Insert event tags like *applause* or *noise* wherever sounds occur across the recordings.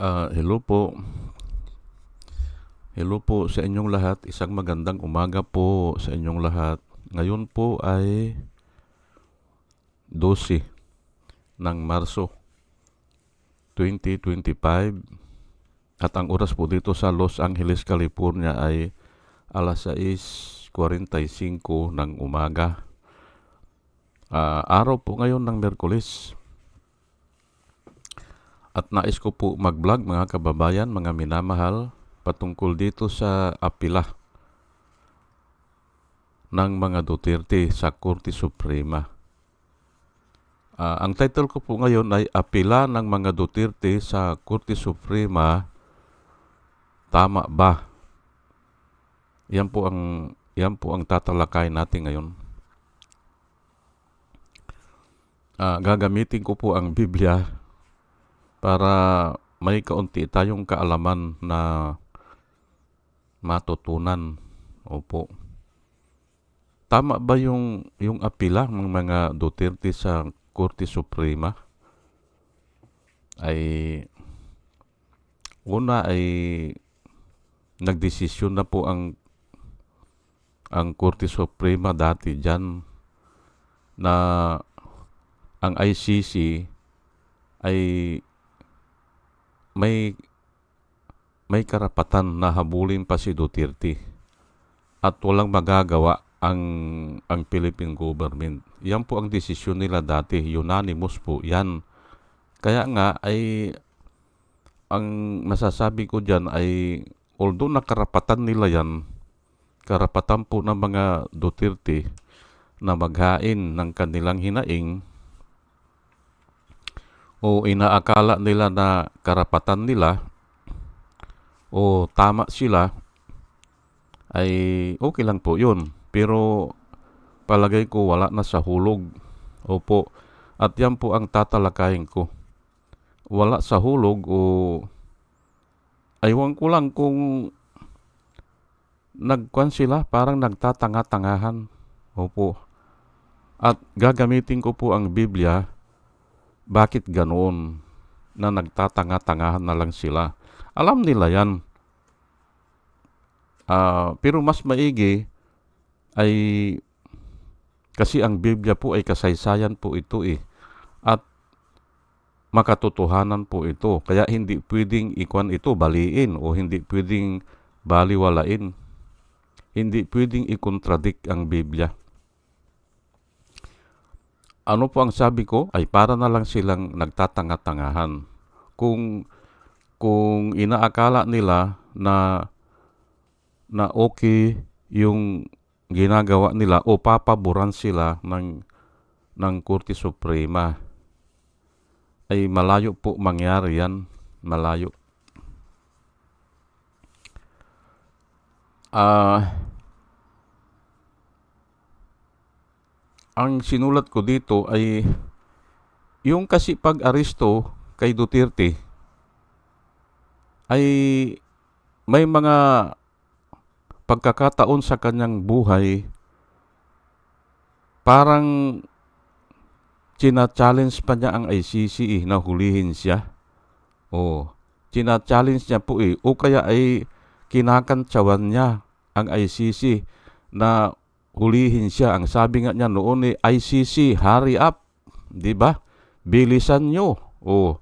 Ah, hello po. Hello po sa inyong lahat. Isang magandang umaga po sa inyong lahat. Ngayon po ay 12 ng Marso 2025 at ang oras po dito sa Los Angeles, California ay alas 6.45 ng umaga. Ah, araw po ngayon ng Merkulis. At nais ko po mag-vlog mga kababayan, mga minamahal, patungkol dito sa apila ng mga Duterte sa Korte Suprema. Ah, ang title ko po ngayon ay Apila ng mga Duterte sa Korte Suprema, tama ba? Yan po ang yan po ang tatalakay natin ngayon. Ah, gagamitin ko po ang Biblia para may kaunti tayong kaalaman na matutunan. Opo. Tama ba yung yung apila ng mga Duterte sa Korte Suprema? Ay una ay nagdesisyon na po ang ang Korte Suprema dati diyan na ang ICC ay may may karapatan na habulin pa si Duterte at walang magagawa ang ang Philippine government. Yan po ang desisyon nila dati, unanimous po yan. Kaya nga ay ang masasabi ko diyan ay although nakarapatan nila yan, karapatan po ng mga Duterte na maghain ng kanilang hinaing o inaakala nila na karapatan nila o tama sila ay okay lang po yun. Pero palagay ko wala na sa hulog. Opo. At yan po ang tatalakayin ko. Wala sa hulog o aywan ko lang kung nagkwan sila, parang nagtatanga-tangahan. Opo. At gagamitin ko po ang Biblia bakit ganoon na nagtatanga-tangahan na lang sila. Alam nila yan. Uh, pero mas maigi ay kasi ang Biblia po ay kasaysayan po ito eh. At makatotohanan po ito. Kaya hindi pwedeng ikwan ito baliin o hindi pwedeng baliwalain. Hindi pwedeng ikontradict ang Biblia ano po ang sabi ko ay para na lang silang nagtatanga-tangahan. Kung kung inaakala nila na na okay yung ginagawa nila o papaboran sila ng ng Korte Suprema ay malayo po mangyari yan, malayo. Ah uh, ang sinulat ko dito ay yung kasi pag-aresto kay Duterte ay may mga pagkakataon sa kanyang buhay parang china-challenge pa niya ang ICC eh, na hulihin siya. Oh, china-challenge niya po eh. O kaya ay kinakantsawan niya ang ICC na hulihin siya. Ang sabi nga niya noon ni ICC, hurry up. Di ba? Bilisan nyo. O,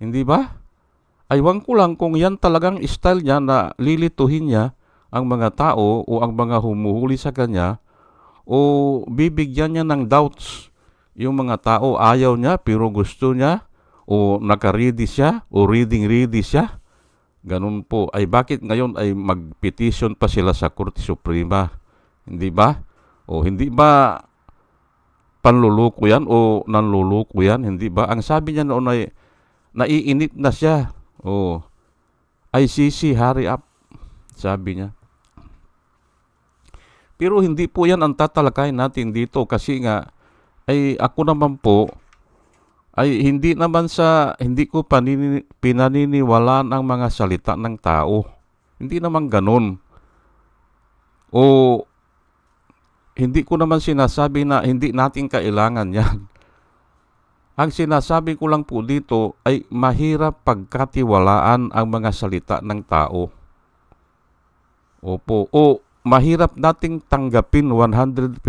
hindi ba? Aywan ko lang kung yan talagang style niya na lilituhin niya ang mga tao o ang mga humuhuli sa kanya o bibigyan niya ng doubts yung mga tao ayaw niya pero gusto niya o naka-ready siya o reading-ready siya. Ganun po. Ay bakit ngayon ay mag-petition pa sila sa Korte Suprema? Hindi ba? O hindi ba panluluko yan o nanluluko yan? Hindi ba? Ang sabi niya noon ay naiinit na siya. O ICC, hurry up. Sabi niya. Pero hindi po yan ang tatalakay natin dito kasi nga ay ako naman po ay hindi naman sa hindi ko panini, pinaniniwala ng mga salita ng tao. Hindi naman ganun. O hindi ko naman sinasabi na hindi natin kailangan yan. *laughs* Ang sinasabi ko lang po dito ay mahirap pagkatiwalaan ang mga salita ng tao. Opo. O mahirap nating tanggapin 100%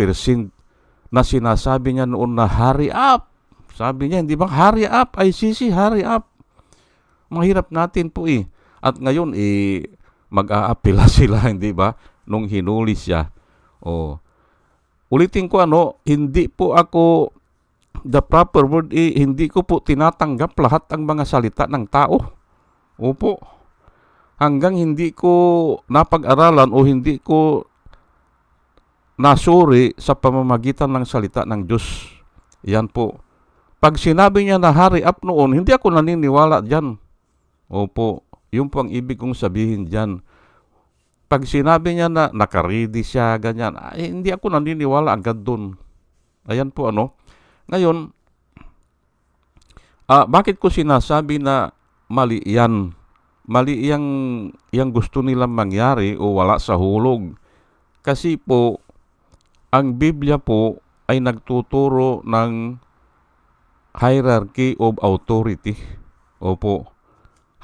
na sinasabi niya noon na hurry up. Sabi niya, hindi ba hurry up, ICC, hurry up. Mahirap natin po eh. At ngayon, eh, mag-aapila *laughs* sila, hindi ba? Nung hinuli siya. O, ulitin ko ano, hindi po ako, the proper word eh, hindi ko po tinatanggap lahat ang mga salita ng tao. Opo. Hanggang hindi ko napag-aralan o hindi ko nasuri sa pamamagitan ng salita ng Diyos. Yan po. Pag sinabi niya na hurry up noon, hindi ako naniniwala dyan. Opo, yun po ang ibig kong sabihin dyan. Pag sinabi niya na nakaredy siya, ganyan, ay, hindi ako naniniwala agad dun. Ayan po ano. Ngayon, ah, bakit ko sinasabi na mali yan? Mali yang, yang gusto nilang mangyari o wala sa hulog. Kasi po, ang Biblia po ay nagtuturo ng hierarchy of authority. Opo.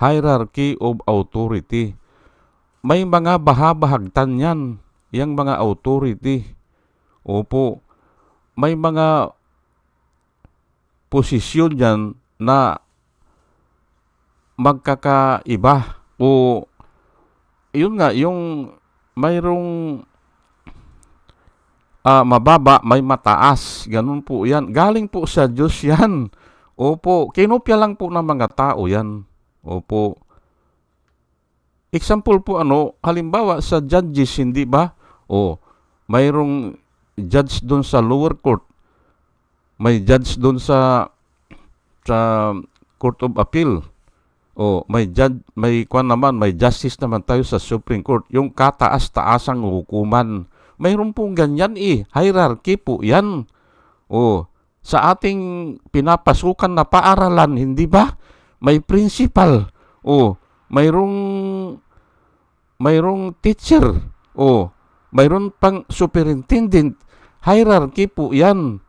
Hierarchy of authority. May mga bahabahagtan yan, yung mga authority. Opo. May mga posisyon yan na magkakaiba. O yun nga, yung mayroong ah, mababa, may mataas. Ganun po yan. Galing po sa Diyos yan. Opo, kinopya lang po ng mga tao yan. Opo. Example po ano, halimbawa sa judges, hindi ba? O, mayroong judge doon sa lower court. May judge doon sa sa Court of Appeal. O, may judge, may kwan naman, may justice naman tayo sa Supreme Court. Yung kataas-taasang hukuman mayroon pong ganyan eh. Hierarchy po yan. O, sa ating pinapasukan na paaralan, hindi ba? May principal. O, mayroong mayroong teacher. O, mayroon pang superintendent. Hierarchy po yan.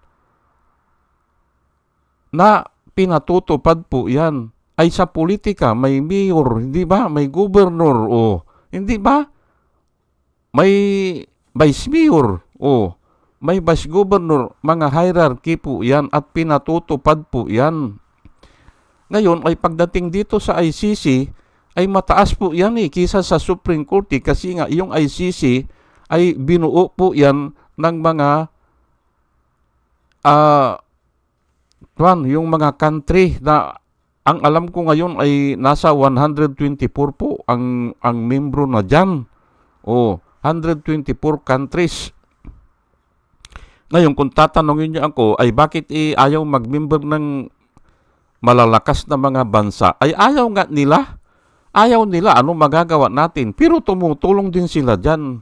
Na pinatutupad po yan. Ay sa politika, may mayor, hindi ba? May governor, o, hindi ba? May vice mayor o may vice governor, mga hierarchy po yan at pinatutupad po yan. Ngayon ay pagdating dito sa ICC ay mataas po yan eh kisa sa Supreme Court eh, kasi nga yung ICC ay binuo po yan ng mga uh, yung mga country na ang alam ko ngayon ay nasa 124 po ang ang membro na diyan. Oh, 124 countries. Ngayon, kung tatanungin niyo ako, ay bakit eh, ayaw mag-member ng malalakas na mga bansa? Ay ayaw nga nila. Ayaw nila, ano magagawa natin? Pero tumutulong din sila dyan.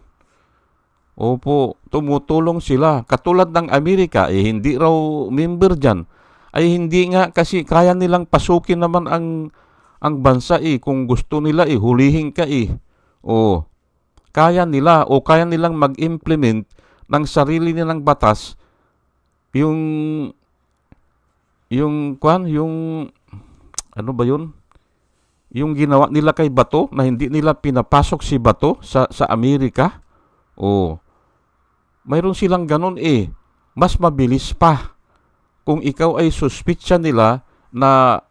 Opo, tumutulong sila. Katulad ng Amerika, eh hindi raw member dyan. Ay hindi nga kasi kaya nilang pasukin naman ang ang bansa eh. Kung gusto nila eh, hulihin ka eh. O, kaya nila o kaya nilang mag-implement ng sarili nilang batas yung yung kwan yung ano ba yun yung ginawa nila kay Bato na hindi nila pinapasok si Bato sa sa Amerika? O mayroon silang ganun eh. Mas mabilis pa. Kung ikaw ay suspitsya nila na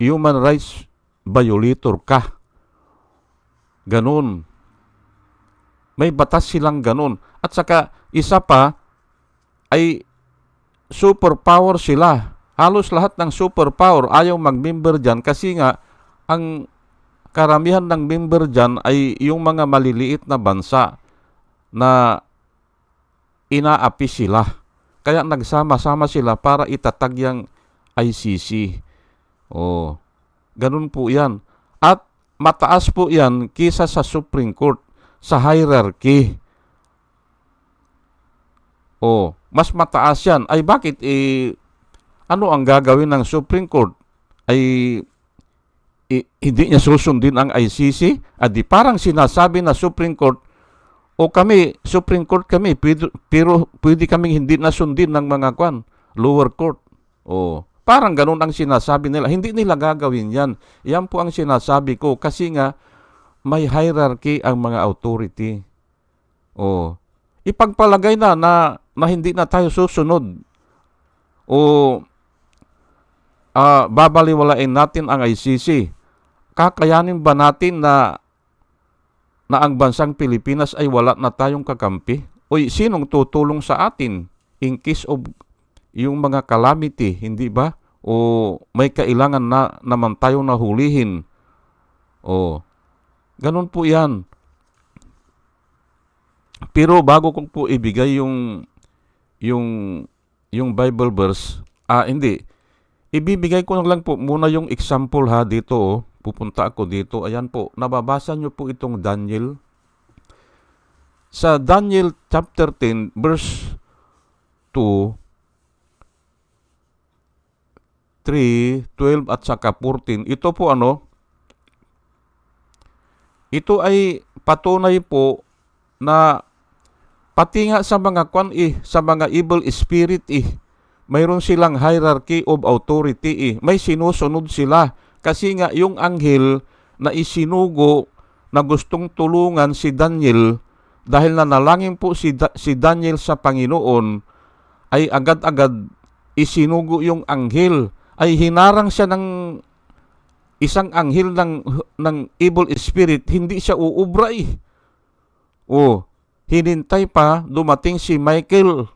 human rights violator ka. Ganun. May batas silang ganun. At saka, isa pa, ay superpower sila. Halos lahat ng superpower ayaw mag-member dyan kasi nga, ang karamihan ng member dyan ay yung mga maliliit na bansa na inaapi sila. Kaya nagsama-sama sila para itatag yung ICC. Oh, ganun po yan. At mataas po yan kisa sa Supreme Court sa hierarchy. O, mas mataas yan. Ay bakit eh, ano ang gagawin ng Supreme Court? Ay hindi niya susundin ang ICC? At di parang sinasabi na Supreme Court, o kami, Supreme Court kami, pero, pwede kaming hindi nasundin ng mga kwan, lower court. Oh, parang ganun ang sinasabi nila. Hindi nila gagawin yan. Yan po ang sinasabi ko kasi nga may hierarchy ang mga authority. Oh, ipagpalagay na na, na hindi na tayo susunod. O ah babaliwalain natin ang ICC. Kakayanin ba natin na na ang bansang Pilipinas ay wala na tayong kakampi? Uy, sinong tutulong sa atin in case of yung mga calamity, hindi ba? O may kailangan na naman tayong nahulihin. O, ganun po yan. Pero bago ko po ibigay yung yung yung Bible verse, ah hindi. Ibibigay ko lang po muna yung example ha dito. Oh. Pupunta ako dito. Ayan po, nababasa nyo po itong Daniel. Sa Daniel chapter 10 verse 2 3, 12 at saka 14. Ito po ano? Ito ay patunay po na pati nga sa mga kwan eh, sa mga evil spirit eh, mayroon silang hierarchy of authority eh. May sinusunod sila. Kasi nga yung anghel na isinugo na gustong tulungan si Daniel dahil nanalangin po si, da- si Daniel sa Panginoon ay agad-agad isinugo yung anghel ay hinarang siya ng isang anghel ng ng evil spirit hindi siya uubra eh. Oh, hinintay pa dumating si Michael.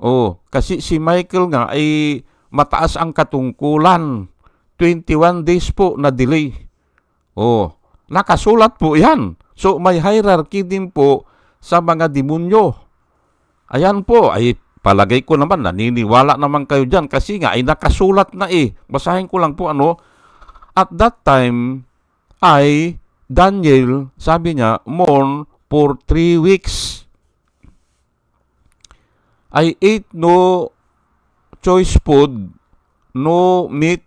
Oh, kasi si Michael nga ay mataas ang katungkulan. 21 days po na delay. Oh, nakasulat po 'yan. So may hierarchy din po sa mga demonyo. Ayan po, ay palagay ko naman, naniniwala naman kayo dyan kasi nga ay nakasulat na eh. Basahin ko lang po ano. At that time, ay Daniel, sabi niya, mourn for three weeks. I ate no choice food, no meat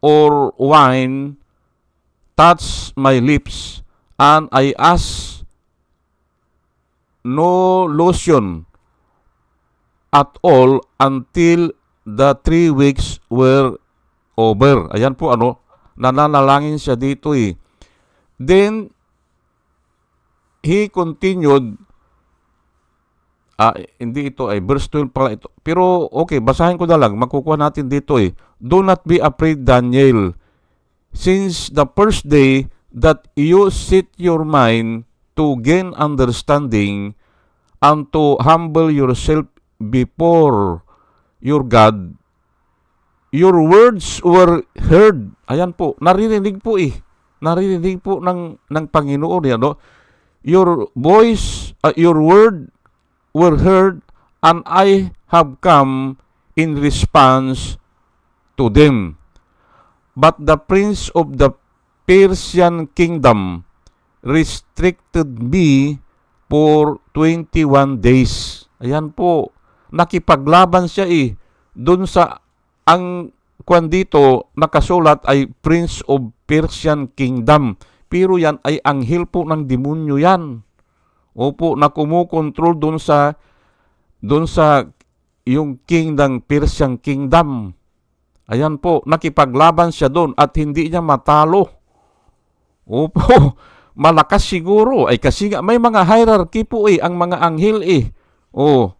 or wine touch my lips, and I asked no lotion at all until the three weeks were over. Ayan po ano, nananalangin siya dito eh. Then, he continued, ah, hindi ito ay verse 12 pala ito. Pero okay, basahin ko na lang, makukuha natin dito eh. Do not be afraid, Daniel, since the first day that you set your mind to gain understanding and to humble yourself before your God, your words were heard. Ayan po, naririnig po eh. Naririnig po ng, ng Panginoon yan, no? Your voice, uh, your word were heard and I have come in response to them. But the prince of the Persian kingdom restricted me for 21 days. Ayan po, nakipaglaban siya eh. Doon sa, ang kwan dito, nakasulat ay Prince of Persian Kingdom. Pero yan ay anghel po ng demonyo yan. Opo, na kumukontrol doon sa, doon sa yung king ng Persian Kingdom. Ayan po, nakipaglaban siya doon at hindi niya matalo. Opo, *laughs* malakas siguro. Ay kasi nga may mga hierarchy po eh, ang mga anghel eh. Oh,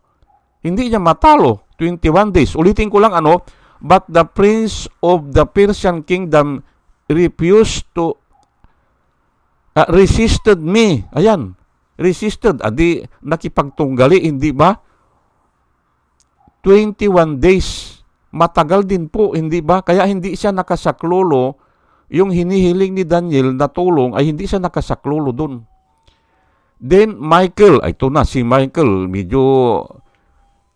hindi niya matalo. 21 days. Ulitin ko lang ano, but the prince of the Persian kingdom refused to uh, resisted me. Ayan, resisted. Adi nakipagtunggali, hindi ba? 21 days. Matagal din po, hindi ba? Kaya hindi siya nakasaklolo. Yung hinihiling ni Daniel na tulong ay hindi siya nakasaklolo doon. Then Michael, ito na si Michael, medyo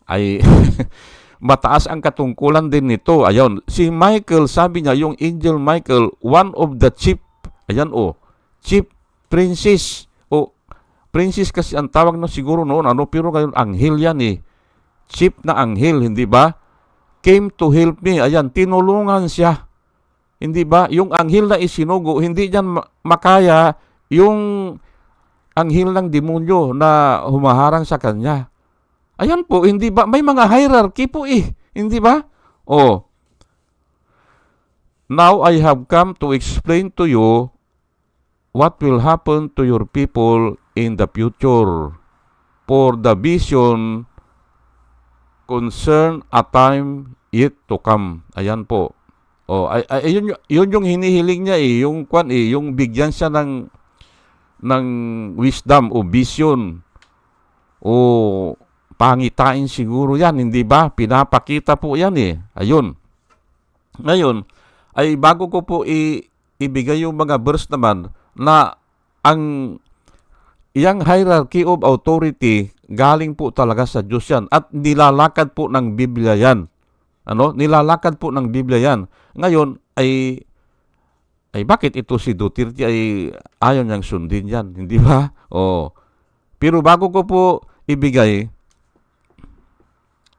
ay *laughs* mataas ang katungkulan din nito. Ayon, si Michael, sabi niya, yung angel Michael, one of the chief, ayan o, oh, chief princess, o princess kasi ang tawag na siguro noon, ano, pero ngayon anghel yan eh. Chief na anghel, hindi ba? Came to help me. Ayan, tinulungan siya. Hindi ba? Yung anghel na isinugo, hindi niyan makaya yung anghel ng demonyo na humaharang sa kanya. Ayan po, hindi ba? May mga hierarchy po eh. Hindi ba? Oh, Now I have come to explain to you what will happen to your people in the future. For the vision concern a time yet to come. Ayan po. Oh, ay, ay yun, yun yung hinihiling niya eh, yung kwan eh, yung bigyan siya ng ng wisdom o vision o pangitain siguro yan, hindi ba? Pinapakita po yan eh. Ayun. Ngayon, ay bago ko po i- ibigay yung mga verse naman na ang iyang hierarchy of authority galing po talaga sa Diyos yan at nilalakad po ng Biblia yan. Ano? Nilalakad po ng Biblia yan. Ngayon ay ay bakit ito si Duterte ay ayaw niyang sundin yan, *laughs* hindi ba? Oh. Pero bago ko po ibigay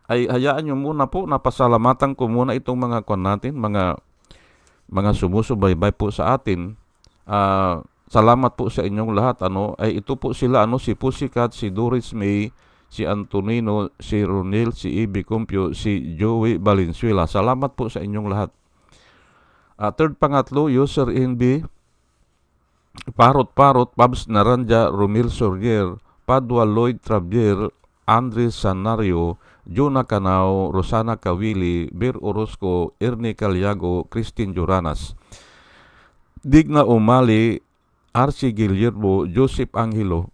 ay hayaan niyo muna po napasalamatan ko muna itong mga kwan natin, mga mga sumusubaybay po sa atin. Ah, salamat po sa inyong lahat. Ano, ay ito po sila ano si Pussycat, si Doris May, si Antonino, si Ronel, si Ibi Cumpio, si Joey Valenzuela. Salamat po sa inyong lahat. Ah, third pangatlo, user NB, Parot-Parot, Pabs Naranja, Romil Sorier, Padua Lloyd Travier, Andres Sanario, Juna Canao, Rosana Kawili, Bir Orozco, Ernie Caliago, Christine Joranas, Digna Umali, Archie Guillermo, Joseph Angelo,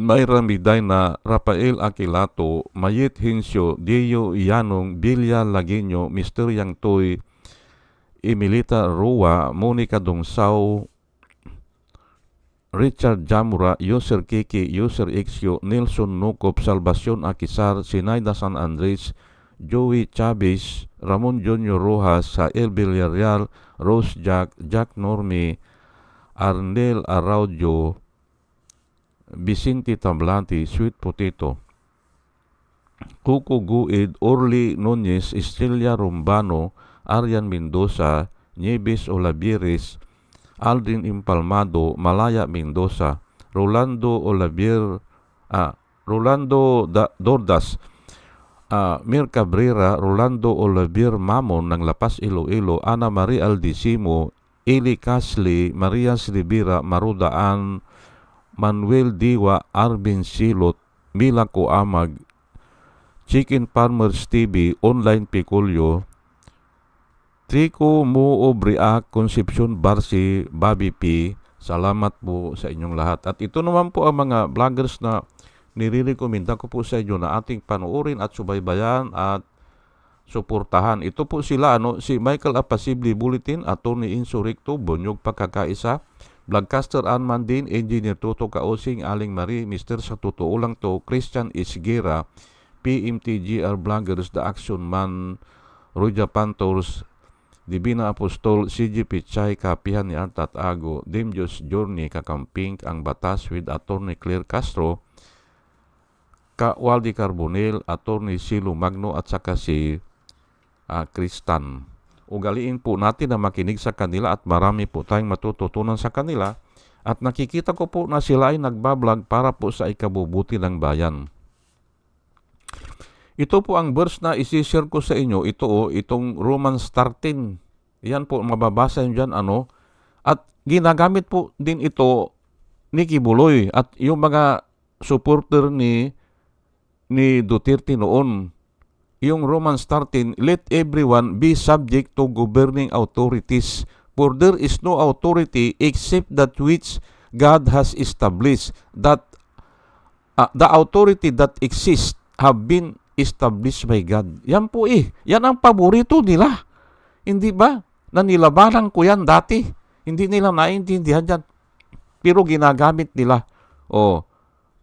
Mayra Midayna, Rafael Aquilato, Mayet Hinsyo, Dio Yanong, Bilya Laguinyo, Mr. Yang Toy, Emilita Rua, Monica Dongsaw, Richard Jamura, User Kiki, User Xyo, Nelson Nukop, Salvacion Akisar, Sinayda San Andres, Joey Chavez, Ramon Junior Rojas, Sael Villarreal, Rose Jack, Jack Normi, Arnel Araujo, Vicente Tablati, Sweet Potato, Cuco Guid, Orly Nunez, Estrella Rumbano, Arian Mendoza, Nieves Olaviris, Aldrin Impalmado, Malaya Mendoza, Rolando Olavier, ah, Rolando da, Dordas, ah, Mir Cabrera, Rolando Olavier Mamon ng Lapas Iloilo, Ana Maria Aldisimo, Eli Casli, Marias Rivera, Marudaan, Manuel Diwa, Arvin Silot, Mila Coamag, Chicken Farmers TV, Online Piculyo, Trico Mo Obria, Concepcion Barsi, Bobby P. Salamat po sa inyong lahat. At ito naman po ang mga vloggers na nirirekomenda ko po sa inyo na ating panoorin at subaybayan at suportahan. Ito po sila, ano, si Michael Apasibli Bulletin, Attorney Insurrecto, Bonyog Pagkakaisa, Vlogcaster Anman din, Engineer Toto Kaosing, Aling Marie, Mr. Sa Totoo Lang To, Christian Isgera, PMTGR Vloggers, The Action Man, Roja Pantors, Divina Apostol, CGP Chay, Kapihan ni Artat Ago, Dimjos Journey, Kakamping, Ang Batas with Attorney Claire Castro, Ka Waldi Carbonel, Attorney Silo Magno at saka si ah, Kristan. Ugaliin po natin na makinig sa kanila at marami po tayong matututunan sa kanila at nakikita ko po na sila ay nagbablog para po sa ikabubuti ng bayan. Ito po ang verse na isishare ko sa inyo. Ito o, itong Romans 13. Yan po, mababasa nyo dyan, ano. At ginagamit po din ito ni Kibuloy at yung mga supporter ni ni Duterte noon. Yung Romans 13, let everyone be subject to governing authorities, for there is no authority except that which God has established, that uh, the authority that exists have been established by God. Yan po eh. Yan ang paborito nila. Hindi ba? Na nilabanan ko yan dati. Hindi nila naiintindihan yan. Pero ginagamit nila. O,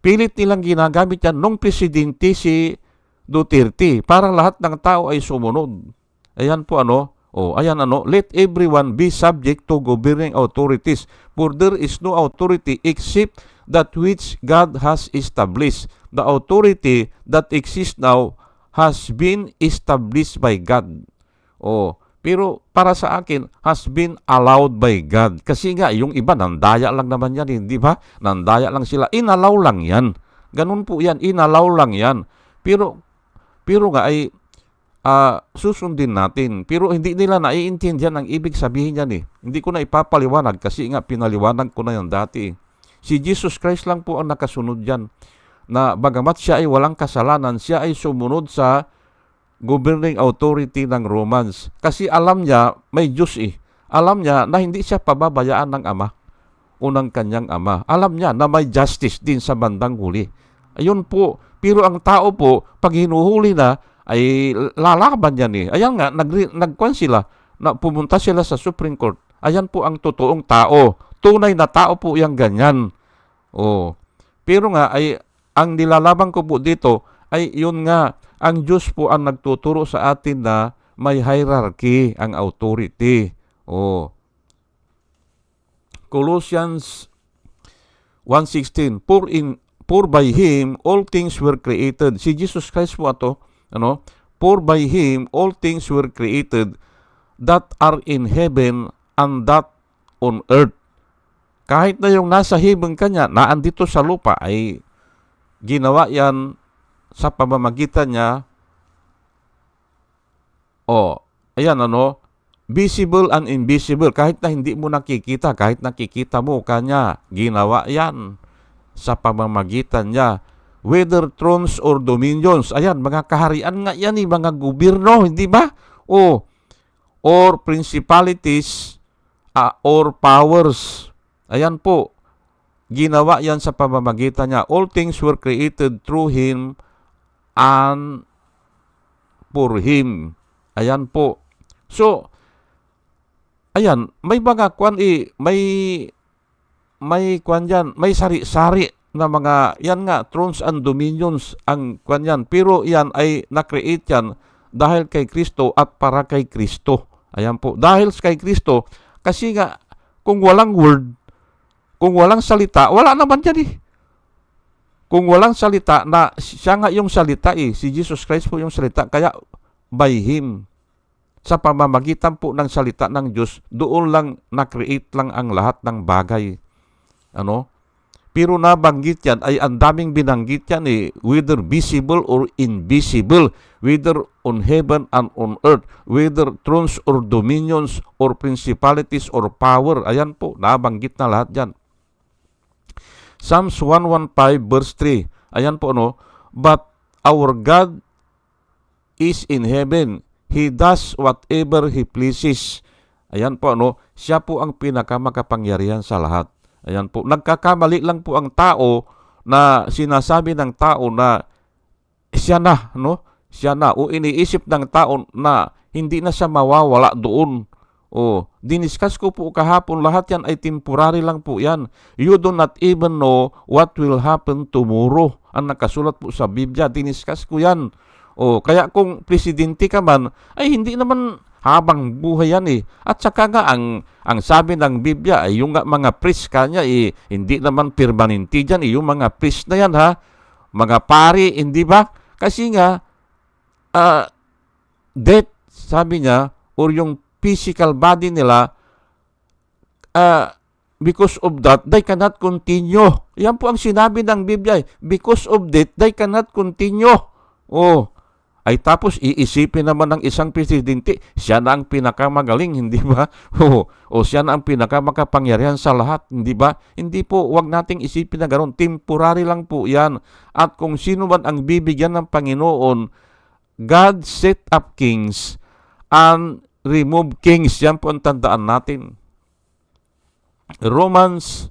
pilit nilang ginagamit yan nung presidente si Duterte para lahat ng tao ay sumunod. Ayan po ano. O, ayan ano. Let everyone be subject to governing authorities. For there is no authority except that which God has established. The authority that exists now has been established by God. Oh, pero para sa akin, has been allowed by God. Kasi nga, yung iba, nandaya lang naman yan, hindi ba? Nandaya lang sila. Inalaw lang yan. Ganun po yan, inalaw lang yan. Pero, pero nga ay, ah, susundin natin. Pero hindi nila naiintindihan ang ibig sabihin yan eh. Hindi ko na ipapaliwanag kasi nga pinaliwanag ko na yan dati. Si Jesus Christ lang po ang nakasunod dyan. Na bagamat siya ay walang kasalanan, siya ay sumunod sa governing authority ng Romans. Kasi alam niya, may Diyos eh. Alam niya na hindi siya pababayaan ng Ama unang kanyang ama. Alam niya na may justice din sa bandang huli. Ayun po. Pero ang tao po, pag hinuhuli na, ay lalaban yan eh. Ayan nga, nag, nagkwan sila, na pumunta sila sa Supreme Court. Ayan po ang totoong tao. Tunay na tao po yung ganyan. Oh. Pero nga, ay ang nilalaban ko po dito, ay yun nga, ang Diyos po ang nagtuturo sa atin na may hierarchy ang authority. Oh. Colossians 1.16 For in for by him all things were created. Si Jesus Christ po ato, ano? For by him all things were created that are in heaven and that on earth. Kahit na yung nasa heaven kanya, naandito sa lupa ay ginawa yan sa pamamagitan niya. O, ayan ano, visible and invisible. Kahit na hindi mo nakikita, kahit nakikita mo kanya, ginawa yan sa pamamagitan niya. Whether thrones or dominions, ayan, mga kaharian nga yan, eh, mga gobyerno, hindi ba? O, or principalities uh, or powers. Ayan po, ginawa yan sa pamamagitan niya. All things were created through Him and for Him. Ayan po. So, ayan, may mga kwan eh, may may kwan yan, may sari-sari na mga, yan nga, thrones and dominions ang kwan yan. Pero yan ay na-create yan dahil kay Kristo at para kay Kristo. Ayan po. Dahil kay Kristo, kasi nga, kung walang word, kung walang salita, wala naman yan eh. Kung walang salita, na siya nga yung salita eh, si Jesus Christ po yung salita, kaya by Him, sa pamamagitan po ng salita ng Diyos, doon lang na-create lang ang lahat ng bagay. Ano? Pero nabanggit yan ay ang daming binanggit yan eh, whether visible or invisible, whether on heaven and on earth, whether thrones or dominions or principalities or power. Ayan po, nabanggit na lahat yan. Psalms 115 verse 3. Ayan po no, but our God is in heaven. He does whatever He pleases. Ayan po ano, siya po ang pinakamakapangyarihan sa lahat. Ayan po. Nagkakamali lang po ang tao na sinasabi ng tao na siya na, no? Siya na. O iniisip ng tao na hindi na siya mawawala doon. O, diniscuss ko po kahapon, lahat yan ay temporary lang po yan. You do not even know what will happen tomorrow. Ang nakasulat po sa Biblia, diniscuss ko yan. O, kaya kung presidente ka man, ay hindi naman habang buhay yan eh. At saka nga, ang, ang sabi ng Biblia ay yung mga priest kanya eh, hindi naman permanente dyan eh, yung mga priest na yan ha. Mga pari, hindi ba? Kasi nga, uh, death, sabi niya, or yung physical body nila, uh, because of that, they cannot continue. Yan po ang sinabi ng Biblia. eh. Because of that, they cannot continue. Oh, ay tapos iisipin naman ng isang presidente, siya na ang pinakamagaling, *laughs* hindi ba? O, o siya na ang pinakamakapangyarihan sa lahat, hindi ba? Hindi po, wag nating isipin na ganoon. Temporary lang po yan. At kung sino man ang bibigyan ng Panginoon, God set up kings and remove kings. Yan po ang tandaan natin. Romans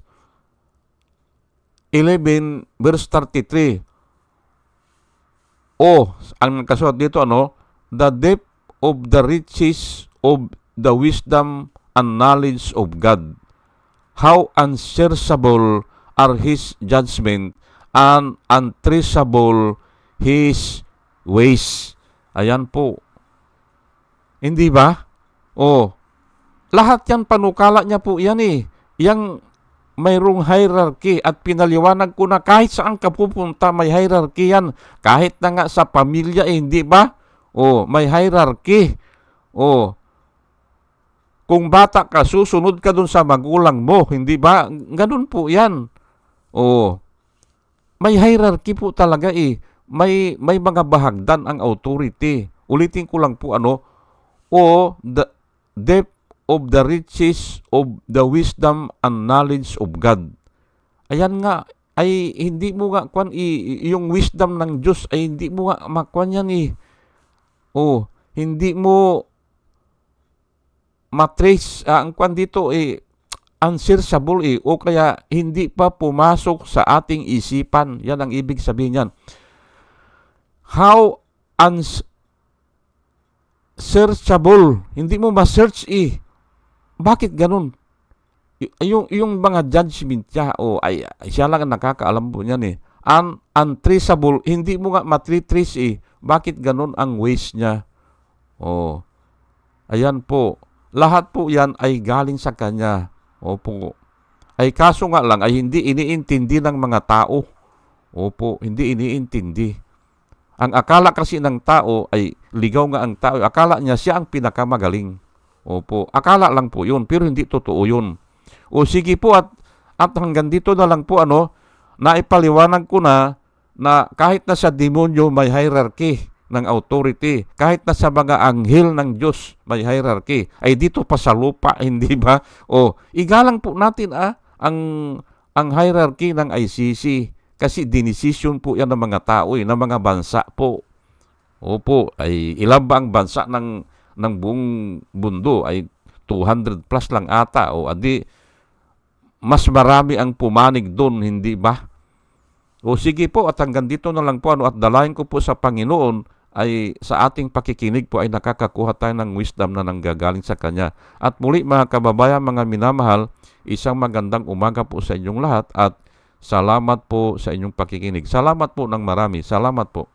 11 verse 33 o, ang kasuot dito ano, the depth of the riches of the wisdom and knowledge of God. How unsearchable are His judgment and untraceable His ways. Ayan po. Hindi ba? O, lahat yan panukala niya po yan eh. Yang mayroong hierarchy at pinaliwanag ko na kahit saan ka pupunta may hierarchy yan. Kahit na nga sa pamilya eh, hindi ba? O, may hierarchy. O, kung bata ka, susunod ka dun sa magulang mo, hindi ba? Ganun po yan. O, may hierarchy po talaga eh. May, may mga bahagdan ang authority. ulitin ko lang po ano, o the depth of the riches of the wisdom and knowledge of God. Ayan nga, ay hindi mo nga kwan i, yung wisdom ng Diyos ay hindi mo nga makwan yan eh. Oh, hindi mo matrace ah, ang kwan dito eh unsearchable eh o kaya hindi pa pumasok sa ating isipan. Yan ang ibig sabihin yan. How unsearchable. Hindi mo ma-search eh. Bakit ganun? Yung, yung mga judgment niya, o ay, siya lang ang nakakaalam po niyan eh. Un, untraceable, hindi mo nga matritrace eh. Bakit ganun ang ways niya? Oh, ayan po. Lahat po yan ay galing sa kanya. Opo. Ay kaso nga lang ay hindi iniintindi ng mga tao. Opo, hindi iniintindi. Ang akala kasi ng tao ay ligaw nga ang tao. Akala niya siya ang pinakamagaling. Opo, akala lang po yun, pero hindi totoo yun. O sige po at, at hanggang dito na lang po ano, naipaliwanag ko na na kahit na sa demonyo may hierarchy ng authority, kahit na sa mga anghel ng Diyos may hierarchy, ay dito pa sa lupa, *laughs* hindi ba? O, igalang po natin ah, ang, ang hierarchy ng ICC kasi dinesisyon po yan ng mga tao, eh, ng mga bansa po. Opo, ay ilan ba ang bansa ng, ng buong mundo ay 200 plus lang ata o adi mas marami ang pumanig doon, hindi ba? O sige po at hanggang dito na lang po ano at dalayan ko po sa Panginoon ay sa ating pakikinig po ay nakakakuha tayo ng wisdom na nanggagaling sa Kanya. At muli mga kababayan, mga minamahal, isang magandang umaga po sa inyong lahat at salamat po sa inyong pakikinig. Salamat po ng marami. Salamat po.